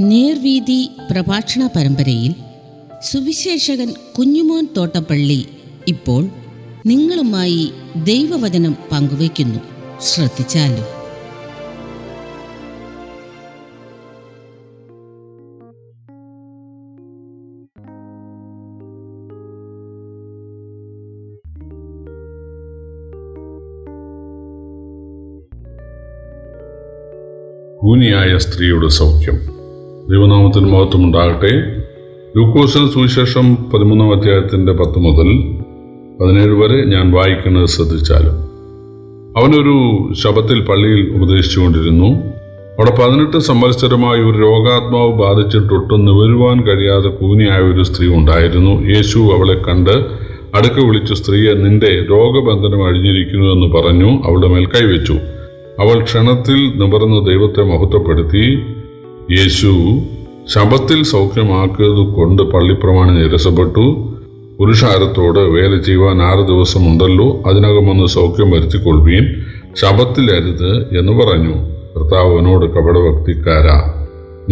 നേർവീതി പ്രഭാഷണ പരമ്പരയിൽ സുവിശേഷകൻ കുഞ്ഞുമോൻ തോട്ടപ്പള്ളി ഇപ്പോൾ നിങ്ങളുമായി ദൈവവചനം പങ്കുവയ്ക്കുന്നു. ശ്രദ്ധിച്ചാലും? കൂനിയായ സ്ത്രീയുടെ സൗഖ്യം ദൈവനാമത്തിന് മഹത്വമുണ്ടാകട്ടെ. ലൂക്കോസിന് സുവിശേഷം പതിമൂന്നാം അധ്യായത്തിന്റെ പത്ത് മുതൽ പതിനേഴ് വരെ ഞാൻ വായിക്കുന്നത് ശ്രദ്ധിച്ചാലും. അവനൊരു ശബത്തിൽ പള്ളിയിൽ ഉപദേശിച്ചുകൊണ്ടിരുന്നു. അവിടെ പതിനെട്ട് സംവത്സരമായി ഒരു രോഗാത്മാവ് ബാധിച്ചിട്ടൊട്ടും നിവരുവാൻ കഴിയാതെ കൂനിയായ ഒരു സ്ത്രീ ഉണ്ടായിരുന്നു. യേശു അവളെ കണ്ട് അടുക്ക വിളിച്ചു സ്ത്രീയെ നിന്റെ രോഗബന്ധനം അഴിഞ്ഞിരിക്കുന്നു എന്ന് പറഞ്ഞു അവളുടെ മേൽ കൈവച്ചു. അവൾ ക്ഷണത്തിൽ നിവർന്ന് ദൈവത്തെ മഹത്വപ്പെടുത്തി യേശു ശബത്തിൽ സൗഖ്യമാക്കിയത് കൊണ്ട് പള്ളിപ്രമാണി നിരസപ്പെട്ടു. പുരുഷാരത്തോട് വേല ചെയ്യുവാൻ ആറ് ദിവസമുണ്ടല്ലോ അതിനകം ഒന്ന് സൗഖ്യം വരുത്തിക്കൊള്ളുവീൻ. ശബത്തിലരുത് എന്ന് പറഞ്ഞു. കർത്താവിനോട് കപടഭക്തിക്കാര.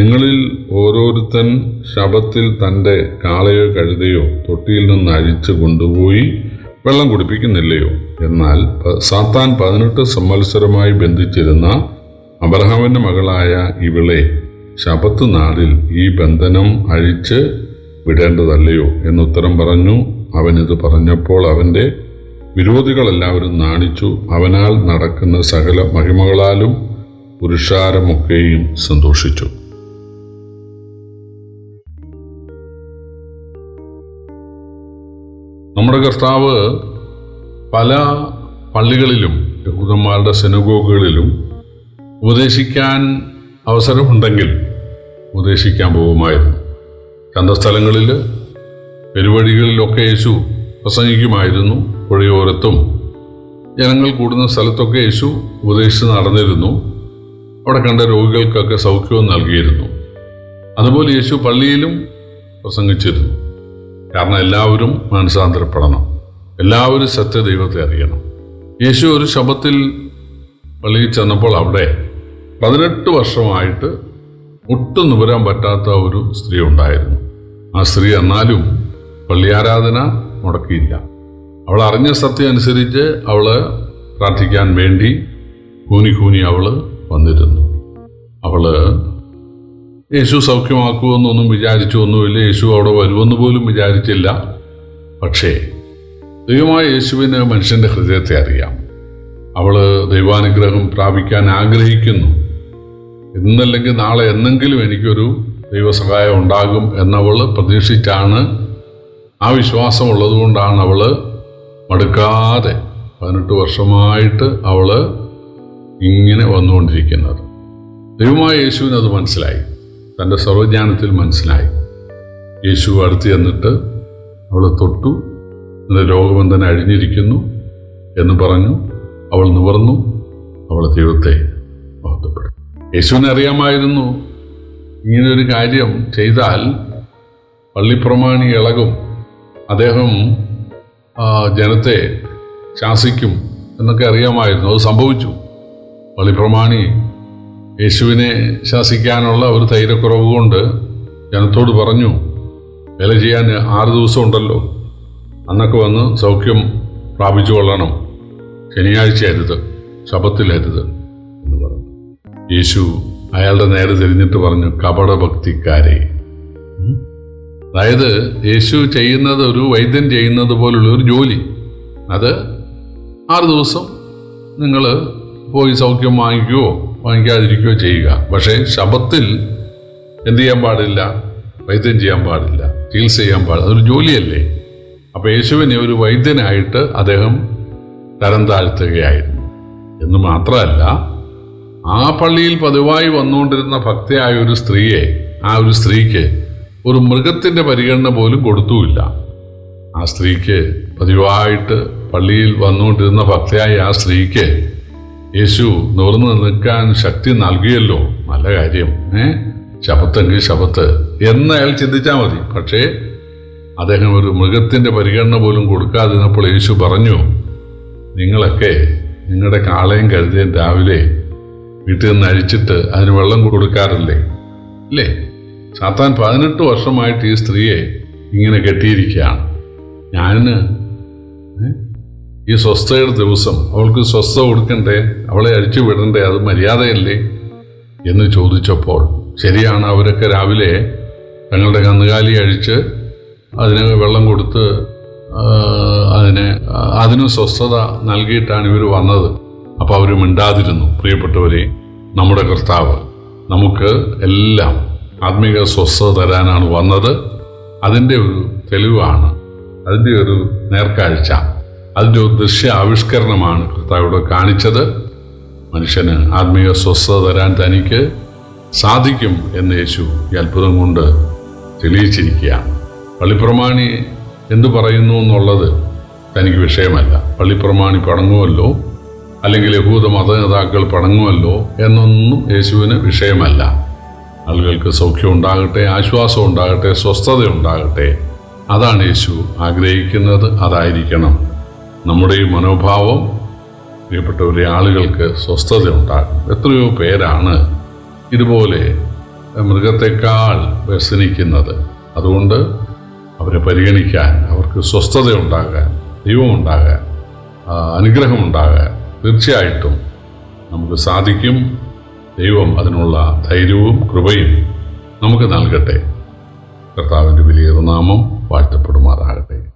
നിങ്ങളിൽ ഓരോരുത്തൻ ശബത്തിൽ തന്റെ കാളയോ കഴുതയോ തൊട്ടിയിൽ നിന്ന് അഴിച്ചു കൊണ്ടുപോയി വെള്ളം കുടിപ്പിക്കുന്നില്ലയോ? എന്നാൽ സാത്താൻ പതിനെട്ട് സംവത്സരമായി ബന്ധിച്ചിരുന്ന അബ്രഹാമിന്റെ മകളായ ഇവളെ ശബത്ത് നാളിൽ ഈ ബന്ധനം അഴിച്ച് വിടേണ്ടതല്ലയോ എന്നുത്തരം പറഞ്ഞു. അവനിത് പറഞ്ഞപ്പോൾ അവന്റെ വിരോധികളെല്ലാവരും നാണിച്ചു. അവനാൽ നടക്കുന്ന സകല മഹിമകളാലും പുരുഷാരമൊക്കെയും സന്തോഷിച്ചു. നമ്മുടെ കർത്താവ് പല പള്ളികളിലും യഹൂദന്മാരുടെ സെനഗോഗുകളിലും ഉപദേശിക്കാൻ അവസരമുണ്ടെങ്കിൽ ഉപദേശിക്കാൻ പോകുമായിരുന്നു. ചന്തസ്ഥലങ്ങളിൽ പെരുവഴികളിലൊക്കെ യേശു പ്രസംഗിക്കുമായിരുന്നു. പുഴയോരത്തും ജനങ്ങൾ കൂടുന്ന സ്ഥലത്തൊക്കെ യേശു ഉപദേശിച്ച് നടന്നിരുന്നു. അവിടെ കണ്ട രോഗികൾക്കൊക്കെ സൗഖ്യവും നൽകിയിരുന്നു. അതുപോലെ യേശു പള്ളിയിലും പ്രസംഗിച്ചിരുന്നു. കാരണം എല്ലാവരും മാനസാന്തരപ്പെടണം എല്ലാവരും സത്യദൈവത്തെ അറിയണം. യേശു ഒരു ശബത്തിൽ പള്ളിയിൽ ചെന്നപ്പോൾ അവിടെ പതിനെട്ട് വർഷമായിട്ട് ഒട്ടും നിവരാൻ പറ്റാത്ത ഒരു സ്ത്രീ ഉണ്ടായിരുന്നു. ആ സ്ത്രീ എന്നാലും പള്ളിയാരാധന മുടക്കിയില്ല. അവൾ അറിഞ്ഞ സത്യം അനുസരിച്ച് അവൾ പ്രാർത്ഥിക്കാൻ വേണ്ടി കൂനി കൂനി അവൾ വന്നിരുന്നു. അവൾ യേശു സൗഖ്യമാക്കുമെന്നൊന്നും വിചാരിച്ചു ഒന്നുമില്ല. യേശു അവിടെ വരുമെന്ന് പോലും വിചാരിച്ചില്ല. പക്ഷേ ദൈവമായ യേശുവിന് മനുഷ്യന്റെ ഹൃദയത്തെ അറിയാം. അവൾ ദൈവാനുഗ്രഹം പ്രാപിക്കാൻ ആഗ്രഹിക്കുന്നു. ഇന്നല്ലെങ്കിൽ നാളെ എന്നെങ്കിലും എനിക്കൊരു ദൈവസഹായം ഉണ്ടാകും എന്നവൾ പ്രതീക്ഷിച്ചാണ് ആ വിശ്വാസം ഉള്ളതുകൊണ്ടാണ് അവൾ മടുക്കാതെ പതിനെട്ട് വർഷമായിട്ട് അവൾ ഇങ്ങനെ വന്നുകൊണ്ടിരിക്കുന്നത്. ദൈവമായ യേശുവിന് അത് മനസ്സിലായി. തന്റെ സർവജ്ഞാനത്തിൽ മനസ്സിലായി. യേശു അടുത്ത് ചെന്നിട്ട് അവളെ തൊട്ടു. നിന്റെ രോഗബന്ധന അഴിഞ്ഞിരിക്കുന്നു എന്ന് പറഞ്ഞു. അവൾ നിവർന്നു. അവളെ ദൈവത്തെ മഹത്വപ്പെടും യേശുവിനെ അറിയാമായിരുന്നു. ഇങ്ങനൊരു കാര്യം ചെയ്താൽ പള്ളിപ്രമാണി ഇളകും. അദ്ദേഹം ജനത്തെ ശാസിക്കും എന്നൊക്കെ അറിയാമായിരുന്നു. അത് സംഭവിച്ചു. പള്ളിപ്രമാണി യേശുവിനെ ശാസിക്കാനുള്ള ഒരു ധൈര്യക്കുറവ് കൊണ്ട് ജനത്തോട് പറഞ്ഞു വില ചെയ്യാൻ ആറ് ദിവസം ഉണ്ടല്ലോ. അന്നൊക്കെ വന്ന് സൗഖ്യം പ്രാപിച്ചു കൊള്ളണം. ശനിയാഴ്ച അരുത്. ശബത്തിലരുത് യേശു അയാളുടെ നേരെ തിരിഞ്ഞിട്ട് പറഞ്ഞു കപടഭക്തിക്കാരെ. അതായത് യേശു ചെയ്യുന്നത് ഒരു വൈദ്യൻ ചെയ്യുന്നത് പോലുള്ള ഒരു ജോലി. അത് ആറ് ദിവസം നിങ്ങൾ പോയി സൗഖ്യം വാങ്ങിക്കുകയോ വാങ്ങിക്കാതിരിക്കുകയോ ചെയ്യുക. പക്ഷേ ശബത്തിൽ എന്ത് ചെയ്യാൻ പാടില്ല? വൈദ്യം ചെയ്യാൻ പാടില്ല ചികിത്സ ചെയ്യാൻ പാടില്ല. അതൊരു ജോലിയല്ലേ? അപ്പോൾ യേശുവിനെ ഒരു വൈദ്യനായിട്ട് അദ്ദേഹം തരം താഴ്ത്തുകയായിരുന്നു. എന്ന് മാത്രമല്ല ആ പള്ളിയിൽ പതിവായി വന്നുകൊണ്ടിരുന്ന ഭക്തയായ ഒരു സ്ത്രീയെ ആ ഒരു സ്ത്രീക്ക് ഒരു മൃഗത്തിന്റെ പരിഗണന പോലും കൊടുത്തുമില്ല. ആ സ്ത്രീക്ക് പതിവായിട്ട് പള്ളിയിൽ വന്നുകൊണ്ടിരുന്ന ഭക്തയായ ആ സ്ത്രീക്ക് യേശു നിവർന്നു നിൽക്കാൻ ശക്തി നൽകിയല്ലോ. നല്ല കാര്യം ഏ? ശപത്തെങ്കിൽ ശപത്ത് എന്ന് അയാൾ ചിന്തിച്ചാൽ മതി. പക്ഷേ അദ്ദേഹം ഒരു മൃഗത്തിന്റെ പരിഗണന പോലും കൊടുക്കാതിരുന്നപ്പോൾ യേശു പറഞ്ഞു നിങ്ങളൊക്കെ നിങ്ങളുടെ കാളയും കഴുതയും രാവിലെ വീട്ടിൽ നിന്ന് അഴിച്ചിട്ട് അതിന് വെള്ളം കൊടുക്കാറില്ലേ? ഇല്ലേ? സാത്താൻ പതിനെട്ട് വർഷമായിട്ട് ഈ സ്ത്രീയെ ഇങ്ങനെ കെട്ടിയിരിക്കുകയാണ്. ഞാൻ ഈ സ്വസ്ഥയുടെ ദിവസം അവൾക്ക് സ്വസ്ഥ കൊടുക്കണ്ടേ? അവളെ അഴിച്ചു വിടണ്ടേ? അത് മര്യാദയല്ലേ? എന്ന് ചോദിച്ചപ്പോൾ ശരിയാണ് അവരൊക്കെ രാവിലെ തങ്ങളുടെ കന്നുകാലി അഴിച്ച് അതിന് വെള്ളം കൊടുത്ത് അതിന് അതിന് സ്വസ്ഥത നൽകിയിട്ടാണ് ഇവർ വന്നത്. അപ്പോൾ അവർ മിണ്ടാതിരുന്നു. പ്രിയപ്പെട്ടവരെ നമ്മുടെ കർത്താവ് നമുക്ക് എല്ലാം ആത്മീക സ്വസ്ഥത തരാനാണ് വന്നത്. അതിന്റെ ഒരു തെളിവാണ്. അതിന്റെ ഒരു നേർക്കാഴ്ച. അതിന്റെ ഒരു ദൃശ്യ ആവിഷ്കരണമാണ് കർത്താവിടെ കാണിച്ചത്. മനുഷ്യന് ആത്മീയ സ്വസ്ഥത തരാൻ തനിക്ക് സാധിക്കും എന്ന് യേശു ഈ അത്ഭുതം കൊണ്ട് തെളിയിച്ചിരിക്കുകയാണ്. പള്ളിപ്രമാണി എന്തു പറയുന്നു എന്നുള്ളത് തനിക്ക് വിഷയമല്ല. പള്ളിപ്രമാണി പടങ്ങുമല്ലോ അല്ലെങ്കിൽ യഹൂദ മത നേതാക്കൾ പടങ്ങുമല്ലോ എന്നൊന്നും യേശുവിന് വിഷയമല്ല. ആളുകൾക്ക് സൗഖ്യം ഉണ്ടാകട്ടെ ആശ്വാസം ഉണ്ടാകട്ടെ സ്വസ്ഥത ഉണ്ടാകട്ടെ. അതാണ് യേശു ആഗ്രഹിക്കുന്നത് അതായിരിക്കണം. നമ്മുടെ ഈ മനോഭാവം പ്രിയപ്പെട്ടവരെ ആളുകൾക്ക് സ്വസ്ഥത ഉണ്ടാകും എത്രയോ പേരാണ് ഇതുപോലെ മൃഗത്തെക്കാൾ വ്യസനിക്കുന്നത്. അതുകൊണ്ട് അവരെ പരിഗണിക്കാൻ അവർക്ക് സ്വസ്ഥത ഉണ്ടാകാൻ ദൈവമുണ്ടാകാൻ അനുഗ്രഹമുണ്ടാകാൻ തീർച്ചയായിട്ടും നമുക്ക് സാധിക്കും. ദൈവം അതിനുള്ള ധൈര്യവും കൃപയും നമുക്ക് നൽകട്ടെ. കർത്താവിന്റെ വലിയ നാമം വാഴ്ത്തപ്പെടുമാറാകട്ടെ.